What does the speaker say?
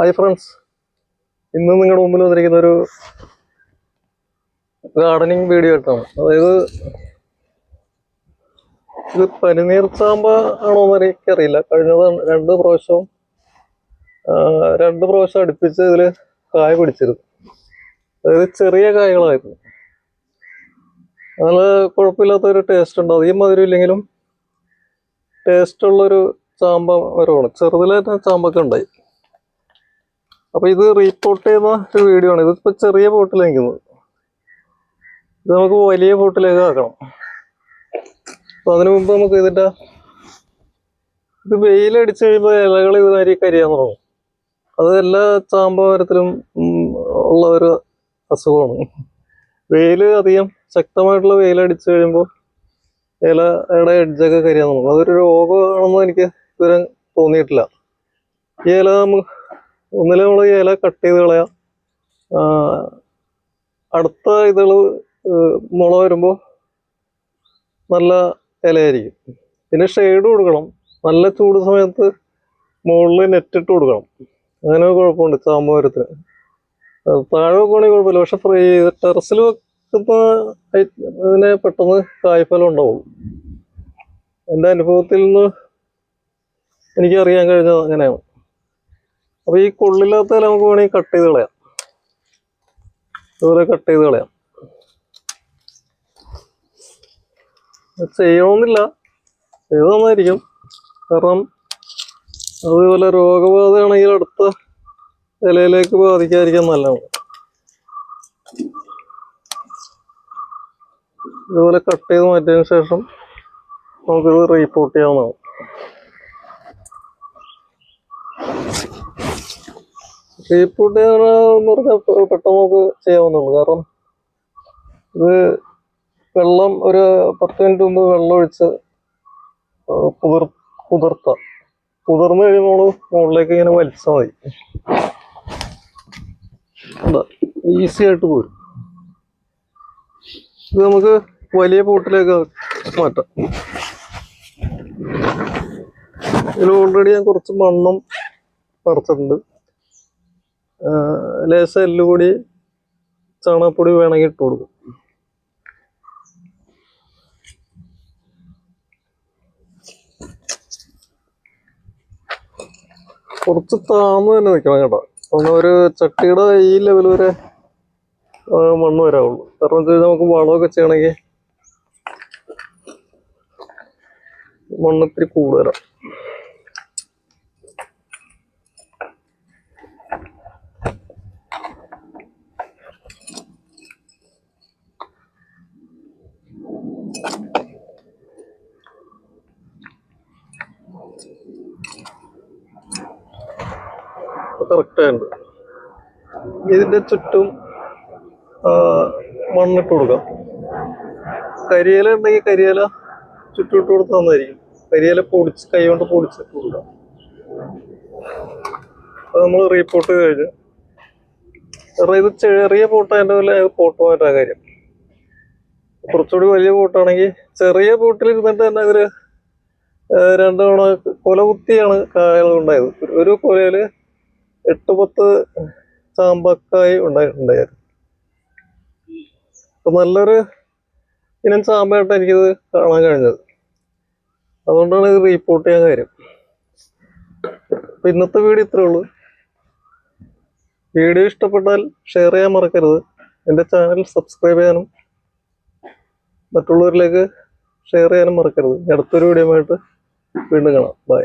Hi friends ഇന്ന് നിങ്ങളുടെ മുമ്പിൽ വന്നിരിക്കുന്ന ഒരു ഗാർഡനിങ് വീഡിയോ ആയിട്ടാണ് അതായത് ഇത് പനിനീർ ചാമ്പ ആണോ എന്ന് എനിക്കറിയില്ല. കഴിഞ്ഞ രണ്ട് പ്രാവശ്യവും രണ്ട് പ്രാവശ്യം അടുപ്പിച്ച് ഇതിൽ കായ പിടിച്ചിരുന്നു അതായത് ചെറിയ കായകളായിരുന്നു. നല്ല കുഴപ്പമില്ലാത്ത ഒരു ടേസ്റ്റ് ഉണ്ട്. അധികം മധുരം ഇല്ലെങ്കിലും ടേസ്റ്റ് ഉള്ളൊരു ചാമ്പ മരമാണ് ചെറുതിലെ ചാമ്പൊക്കെ ഉണ്ടായി. അപ്പൊ ഇത് റീപോർട്ട് ചെയ്യുന്ന ഒരു വീഡിയോ ആണ്. ഇതിപ്പോ ചെറിയ ബോട്ടിലാണ് ഇത് നമുക്ക് വലിയ ബോട്ടിലേക്ക് ആക്കണം അപ്പൊ അതിനു മുമ്പ് നമുക്ക് ഇതിന്റെ ഇത് വെയിലടിച്ചു കഴിയുമ്പോൾ ഇലകൾ ഇതുമാതിരി കരിയാൻ തുടങ്ങും. അത് എല്ലാ ചാമ്പമരത്തിലും ഉള്ള ഒരു അസുഖമാണ്. വെയിൽ അധികം ശക്തമായിട്ടുള്ള വെയിലടിച്ചു കഴിയുമ്പോൾ ഇലയുടെ എഡ്ജൊക്കെ കരിയാൻ തുടങ്ങും. അതൊരു രോഗമാണെന്ന് എനിക്ക് ഇതുവരെ തോന്നിയിട്ടില്ല. ഈ ഇല നമുക്ക് ഒന്നിലെ നമ്മൾ ഇല കട്ട് ചെയ്ത് കളയാം. അടുത്ത ഇതൾ മുള വരുമ്പോൾ നല്ല ഇലയായിരിക്കും. പിന്നെ ഷെയ്ഡ് കൊടുക്കണം. നല്ല ചൂട് സമയത്ത് മുകളിൽ നെറ്റ് ഇട്ട് കൊടുക്കണം. അങ്ങനെ കുഴപ്പമുണ്ട് ചാമ്പമരത്തിന് അത് താഴെ വെക്കുകയാണെങ്കിൽ കുഴപ്പമില്ല. പക്ഷെ ഫ്രീ ടെറസിൽ വെക്കുന്ന ഇതിനെ പെട്ടെന്ന് കായ്ഫലം ഉണ്ടാവും എന്റെ അനുഭവത്തിൽ നിന്ന് എനിക്കറിയാൻ കഴിഞ്ഞത് അങ്ങനെയാണ്. അപ്പൊ ഈ കൊള്ളില്ലാത്ത നമുക്ക് വേണമെങ്കിൽ കട്ട് ചെയ്ത് കളയാം. ഇതുപോലെ കട്ട് ചെയ്ത് കളയാം. ചെയ്യണമെന്നില്ല. ചെയ്ത് നന്നായിരിക്കും കാരണം അതുപോലെ രോഗബാധയാണെങ്കിൽ അടുത്ത ഇലയിലേക്ക് ബാധിക്കാതിരിക്കാൻ നല്ലതാണ്. ഇതുപോലെ കട്ട് ചെയ്ത് മാറ്റിയതിന് ശേഷം നമുക്കിത് റീപ്പോർട്ട് ചെയ്യാവുന്നതാണ്. റീപോർട്ട് എന്ന് പറഞ്ഞാൽ പെട്ടെന്ന് നമുക്ക് ചെയ്യാവുന്നുള്ളൂ കാരണം ഇത് വെള്ളം ഒരു പത്ത് മിനിറ്റ് മുമ്പ് വെള്ളം ഒഴിച്ച് കുതിർ കുതിർത്ത. കുതിർന്ന് കഴിയുമ്പോൾ മുകളിലേക്ക് ഇങ്ങനെ വലിച്ചാൽ മതി. ഈസി ആയിട്ട് പോരും. ഇത് നമുക്ക് വലിയ പോട്ടിലേക്ക് മാറ്റാം. ഇതിൽ ഓൾറെഡി ഞാൻ കുറച്ച് മണ്ണും പറിച്ചിട്ടുണ്ട്. ലേശം എല്ലുപൊടി ചാണകപ്പൊടി വേണമെങ്കിൽ ഇട്ട് കൊടുക്കും. കുറച്ച് താന്ന് തന്നെ നിൽക്കണം കേട്ടോ. അങ്ങനെ ഒരു ചട്ടിയുടെ ഈ ലെവൽ വരെ മണ്ണ് വരാവുള്ളൂ. കാരണം എന്താ വെച്ചാൽ നമുക്ക് വളമൊക്കെ ചെയ്യണമെങ്കിൽ മണ്ണ് ഇത്തിരി കൂടുതലാണ്. കറക്റ്റ് ഇതിന്റെ ചുറ്റും മണ്ണിട്ട് കൊടുക്കാം. കരിയില ഉണ്ടെങ്കിൽ കരിയില ചുറ്റിട്ട് ഇട്ട് കൊടുത്താൽ നന്നായിരിക്കും. കരിയില പൊടിച്ച് കൈ കൊണ്ട് പൊടിച്ചിട്ട് കൊടുക്കാം. അത് നമ്മൾ റീപോർട്ട് കഴിഞ്ഞ്. ഇത് ചെറിയ പോട്ടായതിന്റെ പോലെ പോട്ട് മാറ്റാൻ കാര്യം. കുറച്ചുകൂടി വലിയ പോട്ടാണെങ്കിൽ ചെറിയ പോട്ടിൽ ഇരുന്നിട്ട് തന്നെ ഏഹ് രണ്ട് തവണ കൊല കുത്തിയാണ് കായകൾ ഉണ്ടായത്. ഒരു- കൊലയിൽ എട്ട് പത്ത് ചാമ്പക്കായി ഉണ്ടായിട്ടുണ്ടായിരുന്നു അപ്പൊ നല്ലൊരു ഇനം ചാമ്പയായിട്ട് എനിക്കിത് കാണാൻ കഴിഞ്ഞത്. അതുകൊണ്ടാണ് ഇത് റീപ്പോർട്ട് ചെയ്യാൻ കാര്യം. അപ്പം ഇന്നത്തെ വീഡിയോ ഇത്രേ ഉള്ളൂ. വീഡിയോ ഇഷ്ടപ്പെട്ടാൽ ഷെയർ ചെയ്യാൻ മറക്കരുത്. എന്റെ ചാനൽ സബ്സ്ക്രൈബ് ചെയ്യാനും മറ്റുള്ളവരിലേക്ക് ഷെയർ ചെയ്യാനും മറക്കരുത്. അടുത്തൊരു വീഡിയോ ആയിട്ട് വീണ്ടും കാണാം. ബൈ